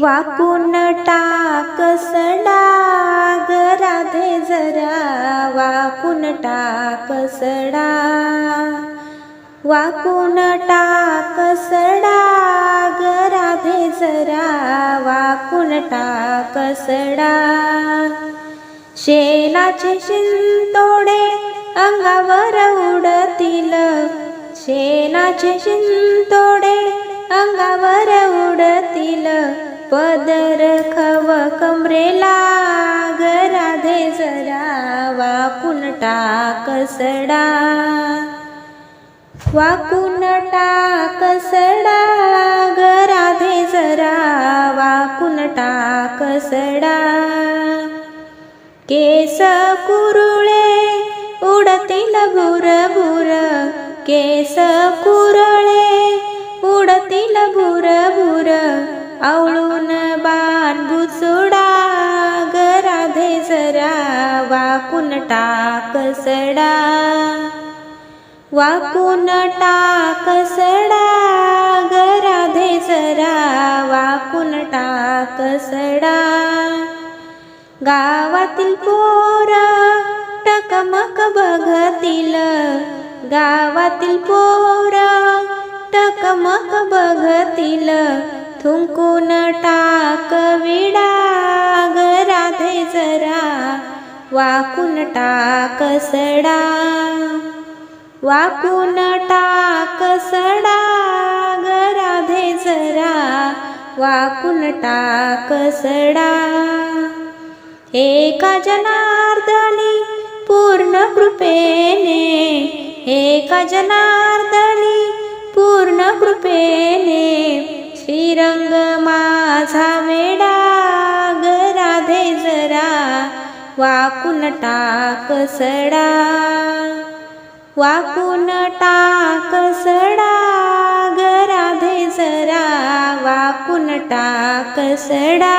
वाकून टाक सडा ग राधे जरा वाकून टाक सडा वाकून टाक सडा ग राधे जरा वाकून टाक सडा शेणाचे शिंतोडे अंगावर उडतील. शेणाचे शिंतोडे अंगावर उडतील. पदर खव कमरेला ग राधे जरा वाकून टाक सडा वाकून टाक सडा ग राधे जरा वाकून टाक सडा केस कुरुळे उडतील भुर भुर केस कुर आवळून बाण बुचुडा गराधे जरा वाकून टाक सडा. वाकून टाक सडा गराधे जरा वाकून टाक सडा. गावातील पोर टकमक बघतील गावातील पोर टकमक बघतील. थुंकून टाक विडा राधे जरा. वाकून टाक सडा. वाकून टाक सडा राधे जरा. वाकून टाक सडा. एका जनार्दनी पूर्ण कृपेने एका जनार्दनी पूर्ण कृपेने रंग माझा वेडा ग राधे जरा वाकून टाक सडा. वाकून टाक सडा ग राधे जरा वाकून टाक सडा.